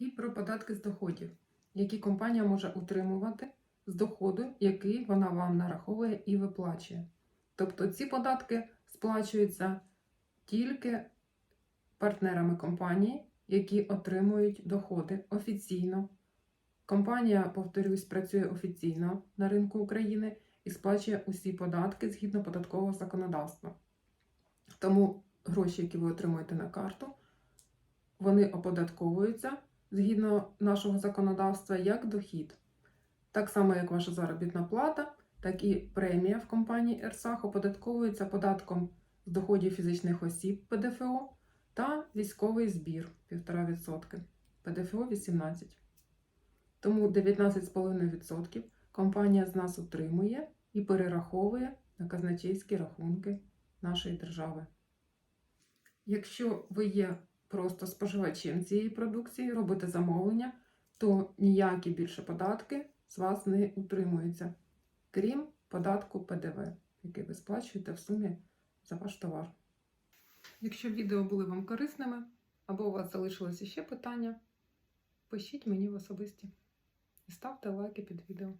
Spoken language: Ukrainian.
і про податки з доходів, які компанія може утримувати з доходу, який вона вам нараховує і виплачує. Тобто ці податки сплачуються тільки партнерами компанії, які отримують доходи офіційно. Компанія, повторюсь, працює офіційно на ринку України і сплачує усі податки згідно податкового законодавства. Тому гроші, які ви отримуєте на карту, вони оподатковуються згідно нашого законодавства як дохід. Так само, як ваша заробітна плата, так і премія в компанії Ерсах оподатковується податком з доходів фізичних осіб ПДФО та військовий збір 1,5%, ПДФО 18%. Тому 19,5% компанія з нас утримує і перераховує на казначейські рахунки нашої держави. Якщо ви є просто споживачем цієї продукції, робите замовлення, то ніякі більше податки з вас не утримуються, крім податку ПДВ, який ви сплачуєте в сумі за ваш товар. Якщо відео були вам корисними, або у вас залишилися ще питання, пишіть мені в особисті і ставте лайки під відео.